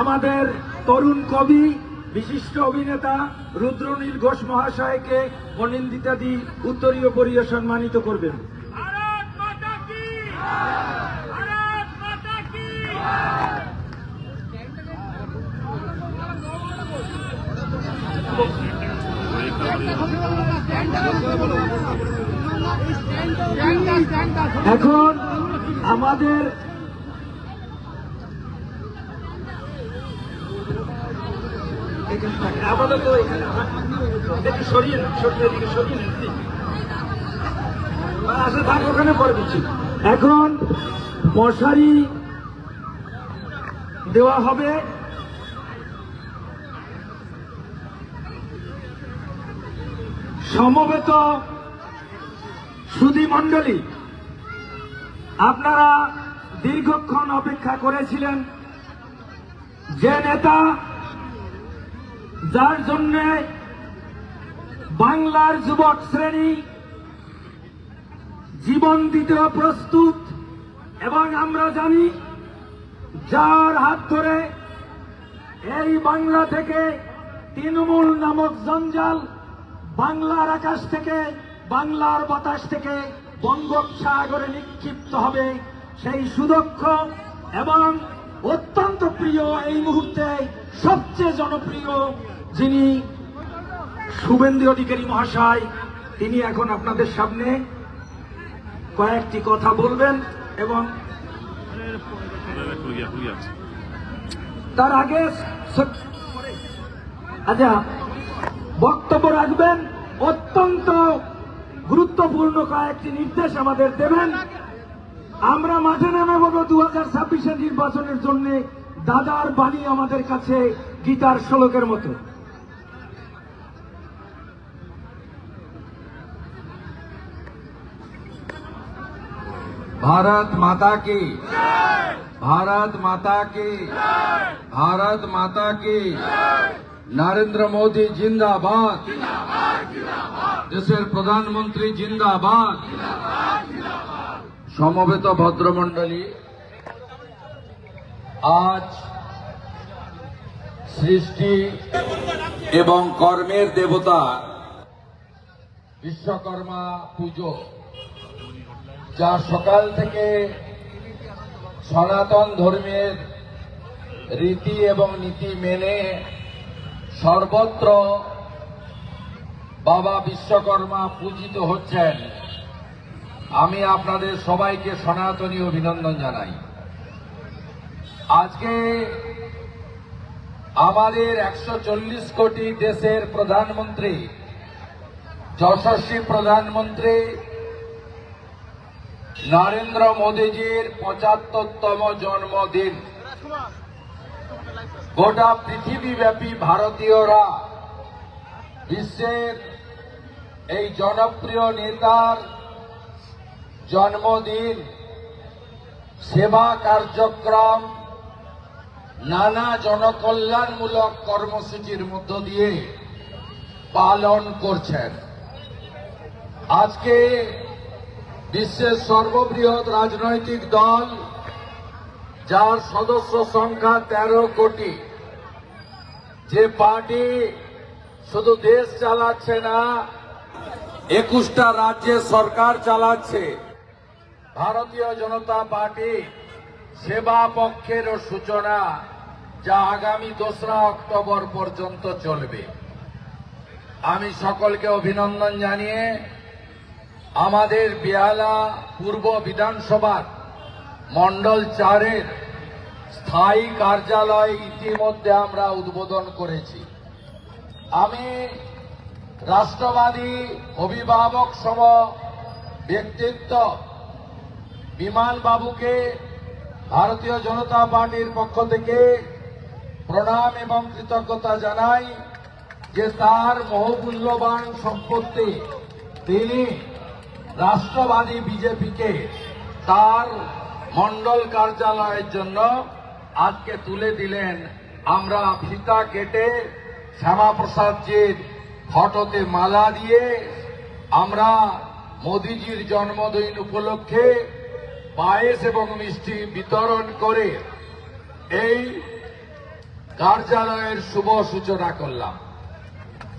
আমাদের তরুণ কবি বিশিষ্ট অভিনেতা রুদ্রনীল ঘোষ মহাশয়কে অনিন্দিতা দি উত্তরীয় পরীয় সম্মানিত করবেন। এখন আমাদের আপাতত এখানে মশারি দেওয়া হবে। সমবেত সুধী মণ্ডলী আপনারা দীর্ঘক্ষণ অপেক্ষা করেছিলেন। যে নেতা যার জন্য বাংলার যুবক শ্রেণি জীবন দিতে প্রস্তুত এবং আমরা জানি যার হাত ধরে এই বাংলা থেকে তৃণমূল নামক জঞ্জাল বাংলার আকাশ থেকে, বাংলার বাতাস থেকে বঙ্গোপসাগরে নিক্ষিপ্ত হবে। সেই সুদক্ষ এবং অত্যন্ত প্রিয় এই মুহূর্তে সবচেয়ে জনপ্রিয় যিনি শুভেন্দু অধিকারী মহাশয়, তিনি এখন আপনাদের সামনে কয়েকটি কথা বলবেন এবং তার আগে আচ্ছা বক্তব্য রাখবেন। অত্যন্ত গুরুত্বপূর্ণ কয়েকটি নির্দেশ আমাদের দেবেন। আমরা মাঠে নেমে বলবো দু হাজার ছাব্বিশের নির্বাচনের জন্য দাদার বাণী আমাদের কাছে গীতার শ্লোকের মতো भारत माता की भारत माता की भारत माता की নরেন্দ্র মোদী জিন্দাবাদ দেশের প্রধানমন্ত্রী জিন্দাবাদ সমবেত ভদ্রমণ্ডলী, আজ সৃষ্টি এবং কর্মের দেবতা বিশ্বকর্মা পুজো, যা সকাল থেকে সনাতন ধর্মের রীতি এবং নীতি মেনে সর্বত্র বাবা বিশ্বকর্মা পূজিত হচ্ছেন। আমি আপনাদের সবাইকে সনাতনী অভিনন্দন জানাই। আজকে আমাদের একশো চল্লিশ কোটি দেশের প্রধানমন্ত্রী, যশস্বী প্রধানমন্ত্রী নরেন্দ্র মোদীজির পঁচাত্তরতম জন্মদিন। গোটা পৃথিবীব্যাপী ভারতীয়রা বিশ্বের এই জনপ্রিয় নেতার জন্মদিন, সেবা কার্যক্রম, নানা জনকল্যাণমূলক কর্মসূচির মধ্য দিয়ে পালন করছেন। আজকে বিশ্বের সর্ববৃহৎ রাজনৈতিক দল, যার সদস্য সংখ্যা তেরো কোটি, যে পার্টি শুধু দেশ চালাচ্ছে না, একুশটা রাজ্যে সরকার চালাচ্ছে। ভারতীয় জনতা পার্টি সেবা পক্ষের সূচনা যা আগামী দোসরা অক্টোবর পর্যন্ত চলবে। আমি সকলকে অভিনন্দন জানিয়ে আমাদের বেহালা পূর্ব বিধানসভার মন্ডল চারের স্থায়ী কার্যালয় ইতিমধ্যে আমরা উদ্বোধন করেছি। আমি রাষ্ট্রবাদী অভিভাবক সম ব্যক্তিত্ব বিমান বাবুকে ভারতীয় জনতা পার্টির পক্ষ থেকে প্রণাম এবং কৃতজ্ঞতা জানাই যে তার বহুমূল্যবান সম্পত্তি তিনি রাষ্ট্রবাদী বিজেপিকে তার মন্ডল কার্যালয়ের জন্য আজকে তুলে দিলেন। আমরা ফিতা কেটে শ্যামাপ্রসাদজির ফটোতে মালা দিয়ে আমরা মোদিজির জন্মদিন উপলক্ষে পায়েস এবং মিষ্টি বিতরণ করে এই কার্যালয়ের শুভ সূচনা করলাম।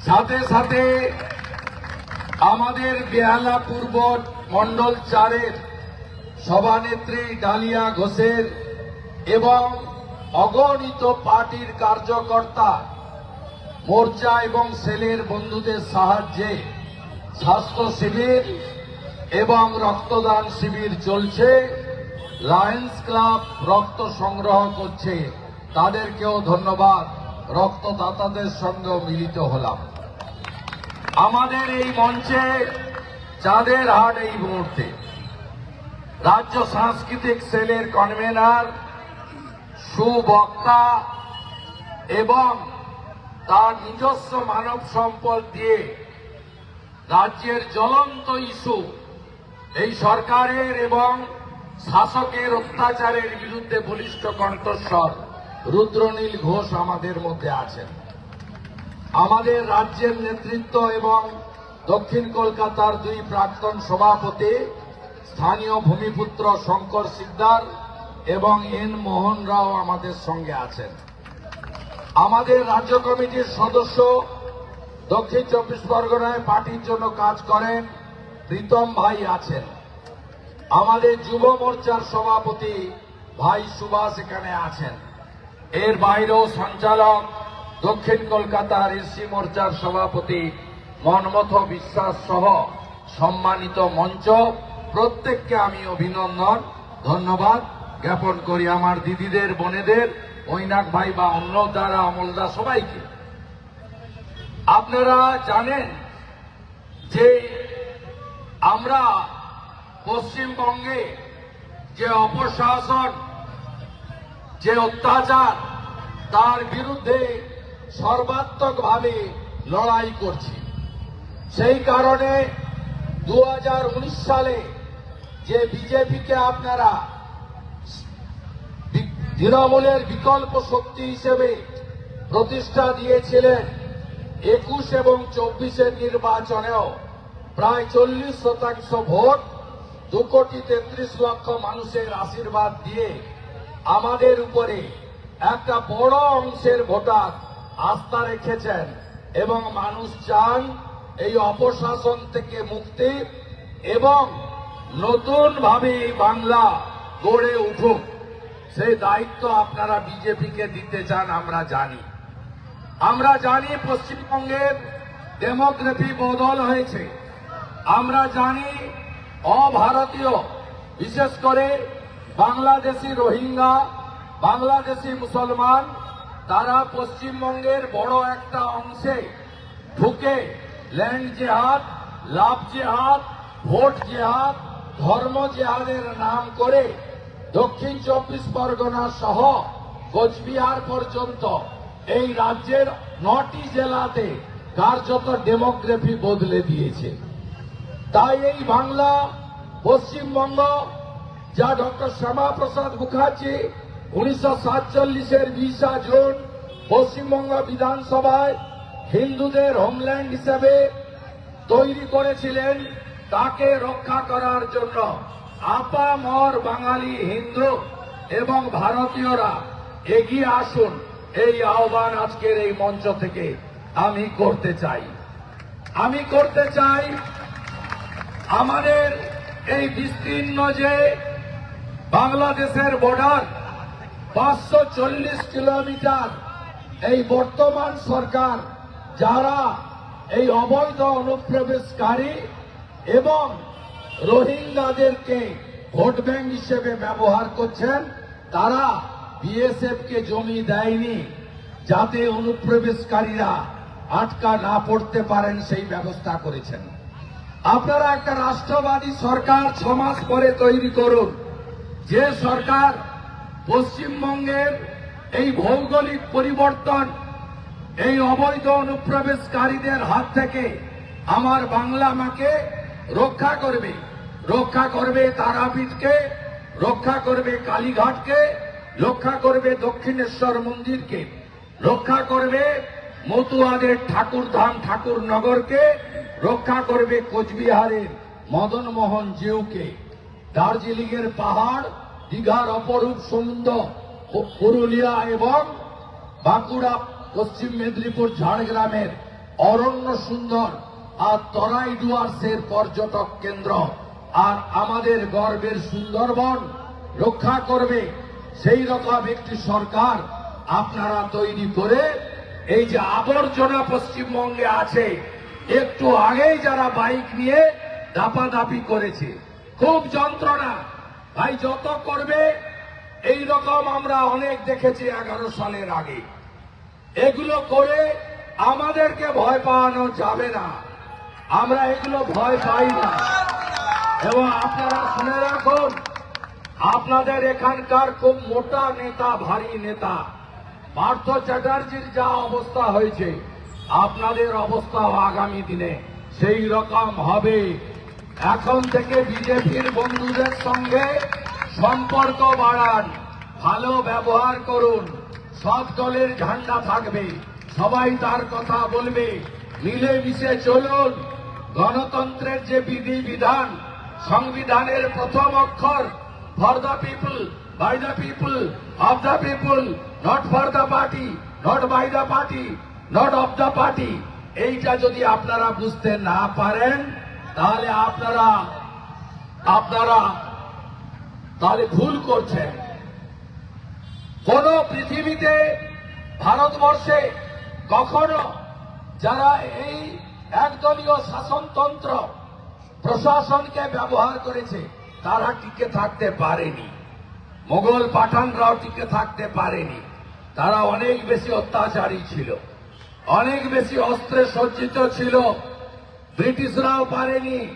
সাথে সাথে আমাদের বেহালা পূর্ব মন্ডল চারের সভানেত্রী ডালিয়া ঘোষের এবং অগণিত পার্টির কার্যকর্তা মোর্চা এবং সেলের বন্ধুদের সাহায্যে স্বাস্থ্য শিবির এবং রক্তদান শিবির চলছে। লায়ন্স ক্লাব রক্ত সংগ্রহ করছে। তাদেরকেও ধন্যবাদ। রক্তদাতাদের সঙ্গে মিলিত হলাম। আমাদের এই মঞ্চে চাঁদের হাট এই মুহূর্তে। রাজ্য সাংস্কৃতিক সেলের কনভেনার সুবক্তা এবং তার নিজস্ব মানব সম্পদ দিয়ে রাজ্যের জ্বলন্ত ইস্যু এই সরকারের এবং শাসকের অত্যাচারের বিরুদ্ধে বলিষ্ঠ কণ্ঠস্বর রুদ্রনীল ঘোষ আমাদের মধ্যে আছেন। আমাদের রাজ্যের নেতৃত্ব এবং দক্ষিণ কলকাতার দুই প্রাক্তন সভাপতি, স্থানীয় ভূমিপুত্র শঙ্কর সিকদার এবং এন মোহন রাও আমাদের সঙ্গে আছেন। আমাদের রাজ্য কমিটির সদস্য দক্ষিণ চব্বিশ পরগনায় পার্টির জন্য কাজ করেন প্রীতম ভাই আছেন। আমাদের যুব মোর্চার সভাপতি ভাই সুভাষ এখানে আছেন। এর বাইরেও সঞ্চালক দক্ষিণ কলকাতার এসসি মোর্চার সভাপতি মনমথ বিশ্বাস সহ সম্মানিত মঞ্চ, প্রত্যেককে আমি অভিনন্দন, ধন্যবাদ জ্ঞাপন করি আমার দিদিদের, বোনেদের ঐনাক ভাই বা অন্য দ্বারা অমলদা সবাইকে। আপনারা জানেন যে আমরা পশ্চিমবঙ্গে যে অপশাসন, যে অত্যাচার, তার বিরুদ্ধে সর্বাত্মকভাবে লড়াই করছি। সেই কারণে দু হাজার উনিশ সালে যে বিজেপিকে আপনারা তৃণমূলের বিকল্প শক্তি হিসেবে প্রতিষ্ঠা দিয়েছিলেন, একুশ এবং চব্বিশের নির্বাচনেও প্রায় চল্লিশ শতাংশ ভোট দু কোটি তেত্রিশ লক্ষ মানুষের আশীর্বাদ দিয়ে আমাদের উপরে একটা বড় অংশের ভোটার আস্থা রেখেছেন এবং মানুষ চান এই অপশাসন থেকে মুক্তি এবং নতুন ভাবে বাংলা গড়ে উঠুক। সেই দায়িত্ব আপনারা বিজেপিকে দিতে চান, আমরা জানি। আমরা জানি পশ্চিমবঙ্গের ডেমোগ্রাফি বদল হয়েছে। আমরা জানি অভারতীয়, বিশেষ করে বাংলাদেশি রোহিঙ্গা, বাংলাদেশি মুসলমান, তারা পশ্চিমবঙ্গের বড় একটা অংশে ঢুকে ল্যান্ড জেহাদ, লাভ জেহাদ, ভোট জেহাদ, ধর্ম জেহাদের নাম করে দক্ষিণ চব্বিশ পরগনা সহ কোচবিহার পর্যন্ত এই রাজ্যের নটি জেলাতে কার্যত ডেমোগ্রাফি বদলে দিয়েছে। তাই এই বাংলা, পশ্চিমবঙ্গ, যা ডক্টর শ্যামাপ্রসাদ মুখার্জি উনিশশো সাতচল্লিশের বিশা জুন পশ্চিমবঙ্গ বিধানসভায় হিন্দুদের হোমল্যান্ড হিসেবে তৈরি করেছিলেন, তাকে রক্ষা করার জন্য আপামর বাঙালি হিন্দু এবং ভারতীয়রা এগিয়ে আসুন এই আহ্বান আজকের এই মঞ্চ থেকে আমি করতে চাই। আমি করতে চাই আমাদের এই বিস্তীর্ণ যে বাংলাদেশের বর্ডার পাঁচশো চল্লিশ কিলোমিটার, এই বর্তমান সরকার যারা এই অবৈধ অনুপ্রবেশকারী এবং রোহিঙ্গাদেরকে ভোট ব্যাংক হিসেবে ব্যবহার করছেন, তারা বিএসএফ কে জমি দেয়নি, যাতে অনুপ্রবেশকারীরা আটকা না পড়তে পারেন সেই ব্যবস্থা করেছেন। আপনারা একটা রাষ্ট্রবাদী সরকার ছ মাস পরে তৈরি করুন। যে সরকার পশ্চিমবঙ্গের এই ভৌগোলিক পরিবর্তন, এই অবৈধ অনুপ্রবেশকারীদের হাত থেকে আমার বাংলা মাকে রক্ষা করবে। রক্ষা করবে তারাপীঠকে, রক্ষা করবে কালীঘাটকে, রক্ষা করবে দক্ষিণেশ্বর মন্দিরকে, রক্ষা করবে মতুয়াদের ঠাকুরধাম, ঠাকুরনগরকে রক্ষা করবে কোচবিহারের মদনমোহন জিউকে। দার্জিলিং এর পাহাড়, দীঘার অপরূপ সুন্দর পু- পুরুলিয়া এবং বাঁকুড়া, পশ্চিম মেদিনীপুর, ঝাড়গ্রামের অরণ্য সুন্দর আর তরাই ডুয়ার্সের পর্যটক কেন্দ্র। আর আমাদের গর্বের সুন্দরবন রক্ষা করবে সেই রকম একটি সরকার আপনারা তৈরি করে এই যে আবর্জনা পশ্চিমবঙ্গে আছে, একটু আগেই যারা বাইক নিয়ে দাপাদাপি করেছে, খুব যন্ত্রণা। ভাই, যত করবে, এই রকম আমরা অনেক দেখেছি এগারো সালের আগে। এগুলো করে আমাদেরকে ভয় পাওয়ানো যাবে না। আমরা এগুলো ভয় পাই না। এবং আপনারা শুনে রাখুন, আপনাদের এখানকার খুব মোটা নেতা, ভারী নেতা পার্থ চ্যাটার্জির যা অবস্থা হয়েছে, আপনাদের অবস্থাও আগামী দিনে সেই রকম হবে। এখন থেকে বিজেপির বন্ধুদের সঙ্গে সম্পর্ক বাড়ান, ভালো ব্যবহার করুন, সব দলের ঝান্ডা থাকবে, সবাই তার কথা বলবে, মিলেমিশে চলুন। গণতন্ত্রের যে বিধি বিধান, সংবিধানের প্রথম অক্ষর for the people by the people of the people not for the party not by the party not of the party এইটা যদি আপনারা বুঝতে না পারেন, তাহলে আপনারা আপনারা তাহলে ভুল করছেন। কোন পৃথিবীতে, ভারতবর্ষে কখনো যারা এই একদলীয় শাসনতন্ত্র প্রশাসনকে ব্যবহার করেছে, তারা টিকে থাকতে পারেনি। মোগল পাঠানরাও টিকে থাকতে পারেনি। তারা অনেক বেশি অত্যাচারী ছিল। অনেক বেশি অস্ত্রে সজ্জিত ছিল। ব্রিটিশরাও পারেনি।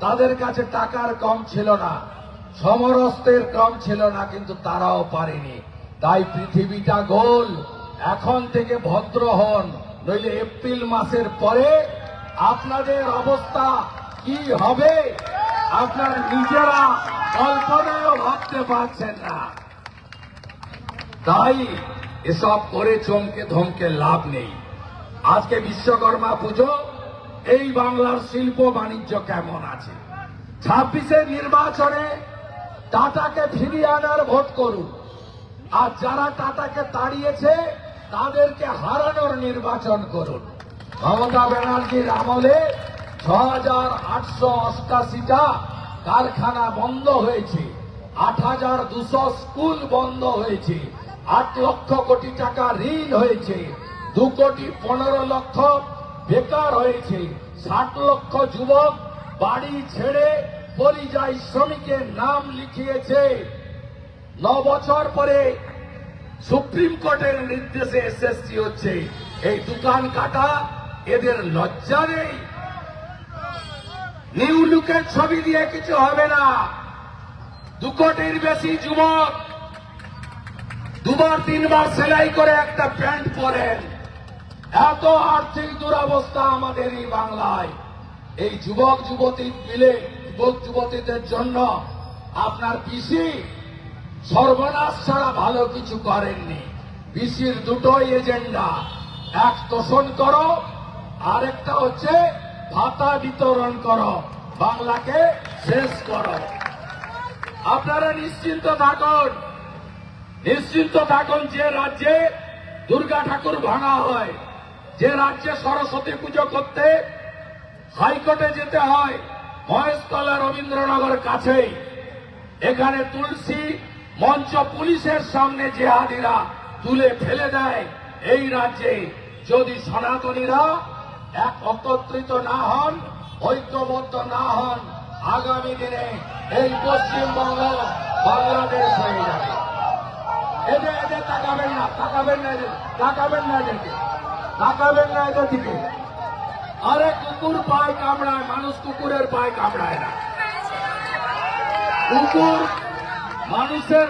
তাদের কাছে টাকার কম ছিল না। সমরস্ত্রের কম ছিল না, কিন্তু তারাও পারেনি। তাই পৃথিবীটা গোল। এখন থেকে ভদ্র হন। নইলে এপ্রিল মাসের পরে আপনাদের অবস্থা কি হবে? আপনার নিজেরা কল্পনায়ও ভাবতে পারছেন না। তাই এসব করে চমকে ধমকে লাভ নেই। আজকে বিশ্বকর্মা পুজো, এই বাংলার শিল্প বাণিজ্য কেমন আছে? ছাব্বিশের নির্বাচনে টাটাকে ফিরিয়ে আনার ভোট করুন। আর যারা টাটাকে তাড়িয়েছে, তাদেরকে হারানোর নির্বাচন করুন। মমতা ব্যানার্জির আমলে হাজার আটশো অষ্টাশিটা কারখানা বন্ধ হয়েছে। আট হাজার দুশো স্কুল বন্ধ হয়েছে। আট লক্ষ কোটি টাকা ঋণ হয়েছে। দু কোটি পনেরো লক্ষ বেকার হয়েছে। ষাট লক্ষ যুবক বাড়ি ছেড়ে পরিযায়ী শ্রমিকের নাম লিখিয়েছে। ন বছর পরে সুপ্রিম কোর্টের নির্দেশে এসএসসি হচ্ছে। এই দোকান কাটা এদের লজ্জা নেই। নিউ লুকের ছবি দিয়ে কিছু হবে না। দু কোটির বেশি যুবক দুবার, তিনবার সেলাই করে একটা প্যান্ট পরেন। এত আর্থিক দুরবস্থা আমাদের এই বাংলায়। এই যুবক, যুবতী মিলে, যুবক, যুবতীদের জন্য আপনার পিসি সর্বনাশ ছাড়া ভালো কিছু করেননি। পিসির দুটোই এজেন্ডা। এক তোষণ করো, আরেকটা হচ্ছে ভাতা বিতরণ করো। বাংলাকে শেষ করো। আপনারা নিশ্চিন্ত থাকুন। নিশ্চিন্ত থাকুন যে রাজ্যে দুর্গা ঠাকুর ভাঙা হয়। যে রাজ্যে সরস্বতী পুজো করতে হাইকোর্টে যেতে হয়, মহেশতলা রবীন্দ্রনগর কাছেই। এখানে তুলসী মঞ্চ পুলিশের সামনে জেহাদিরা তুলে ফেলে দেয় এই রাজ্যে। যদি সনাতনীরা এক একত্রিত না হন, ঐক্যবদ্ধ না হন, আগামী দিনে এই পশ্চিমবঙ্গ বাংলাদেশ হয়ে যাবে। এদের এদের তাকাবেন না তাকাবেন না এদের, তাকাবেন না এদেরকে, তাকাবেন না এদের দিকে। আরে কুকুর পায় কামড়ায়, মানুষ কুকুরের পায় কামড়ায় না। কুকুর মানুষের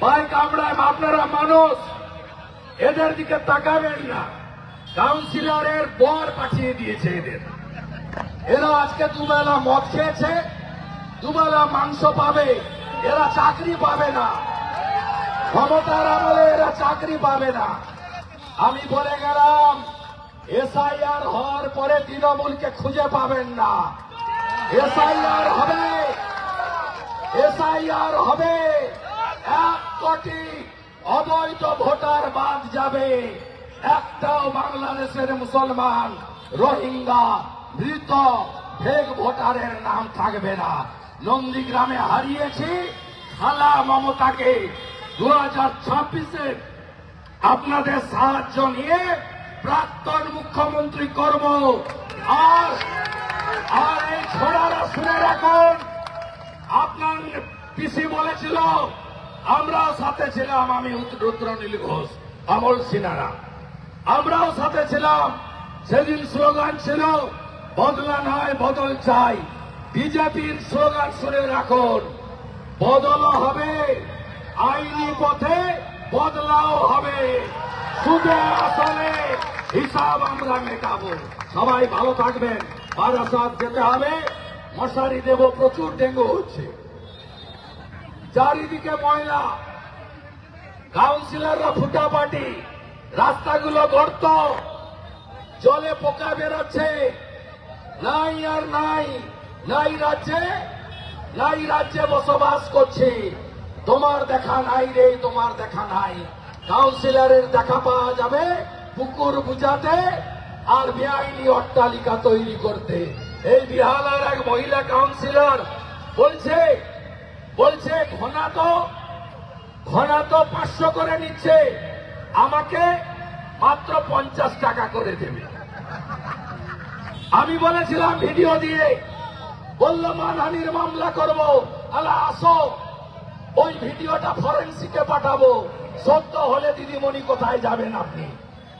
পায় কামড়ায়, আপনারা মানুষ, এদের দিকে তাকাবেন না। কাউন্সিলরের বর পাঠিয়ে দিয়েছে এদের। এরা আজকে দুবেলা মদ খেয়েছে, দুবেলা মাংস পাবে, এরা চাকরি পাবে না। ক্ষমতার আমলে এরা চাকরি পাবে না। আমি বলে গেলাম, এসআইআর হওয়ার পরে তৃণমূলকে খুঁজে পাবেন না। এসআইআর হবে এসআইআর হবে, এক কোটি অবৈধ ভোটার বাদ যাবে। একটাও বাংলাদেশের মুসলমান, রোহিঙ্গা, মৃত, ফেক ভোটারের নাম থাকবে না। নন্দীগ্রামে হারিয়েছি, খালা মমতাকে দু হাজার ছাব্বিশে আপনাদের সাহায্য নিয়ে প্রাক্তন মুখ্যমন্ত্রী করব। আর আর এই ছোড়ারা শুনে রাখুন, আপনার পিসি বলেছিল, আমরাও সাথে ছিলাম, আমি রুদ্রনীল ঘোষ অমল সিনারা আমরাও সাথে ছিলাম। সেদিন স্লোগান ছিল, বদলা নয়, বদল চাই। বিজেপির স্লোগান শুনে রাখুন বদল হবে, আইনি পথে বদলাও হবে। সুদে আসলে হিসাব আমরা মেটাবো। সবাই ভালো থাকবেন। বারাসাত যেতে হবে। মশারি দেব, প্রচুর ডেঙ্গু হচ্ছে। চারিদিকে ময়লা। কাউন্সিলররা ফুটাপাটি রাস্তাগুলো গর্ত, জলে পোকা বেরোচ্ছে। নাই আর নাই নাই রাজ্যে নাই রাজ্যে বসবাস করছি। তোমার দেখা নাই রে, তোমার দেখা নাই। কাউন্সিলরের দেখা পাওয়া যাবে পুকুর বুঝাতে আর বেআইনি অট্টালিকা তৈরি করতে। এই বিহালার এক মহিলা কাউন্সিলর বলছে বলছে ঘনা তো ঘনা তো পাঁচশো করে নিচ্ছে। আমাকে মাত্র পঞ্চাশ টাকা করে দেবে। আমি বলেছিলাম ভিডিও দিয়ে, বলল, মানহানির মামলা করব। আলা, আসো। ওই ভিডিওটা ফরেন্সিকে পাঠাবো। সত্য হলে দিদিমণি কোথায় যাবেন আপনি?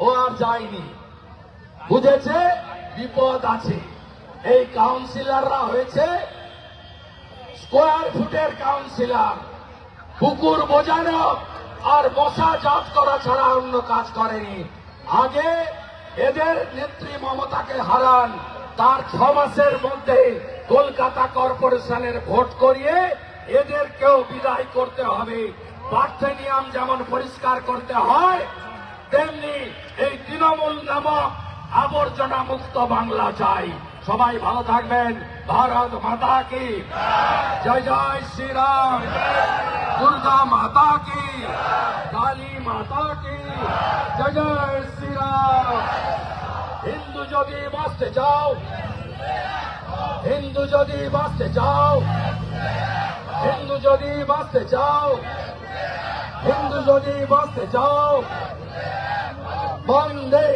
ও আর যায়নি। বুঝেছে? বিপদ আছে। এই কাউন্সিলররা হয়েছে স্কোয়ার ফুটের কাউন্সিলর পুকুর বোঝানো আর মশা জাত করা ছাড়া অন্য কাজ করেনি। আগে এদের নেত্রী মমতাকে হারান তার ছ মাসের মধ্যে কলকাতা কর্পোরেশনের ভোট করিয়ে এদেরকেও বিদায় করতে হবে। পার্থেনিয়াম যেমন পরিষ্কার করতে হয় তেমনি এই তৃণমূল নামক আবর্জনা মুক্ত বাংলা চাই। সবাই ভালো থাকবেন। ভারত মাতা কি। জয় জয় শ্রীরাম। দুর্গা মাতা কি কালী মাতা কি জয় জয় শ্রীরাম হিন্দু যদি বাঁচতে চাও হিন্দু যদি বাঁচতে চাও হিন্দু যদি বাঁচতে চাও হিন্দু যদি বাঁচতে চাও বন্দে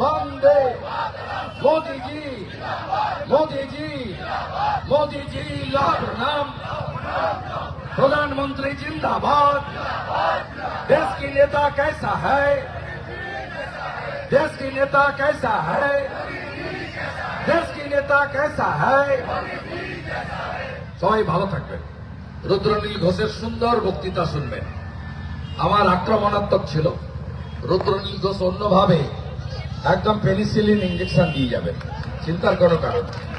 বন্দে मोदी जी मोदी जी मोदी जी लाभ नाम प्रधानमंत्री जिंदाबाद देश की नेता कैसा है देश की नेता कैसा है देश की नेता कैसा है সবাই ভালো থাকবেন রুদ্রনীল ঘোষের সুন্দর বক্তৃতা শুনবেন আমার আক্রমণাত্মক ছিল রুদ্রনীল ঘোষ অন্যভাবে একদম পেনিসিলিন ইঞ্জেকশন দিয়ে যাবেন চিন্তার কোনো কারণ নেই।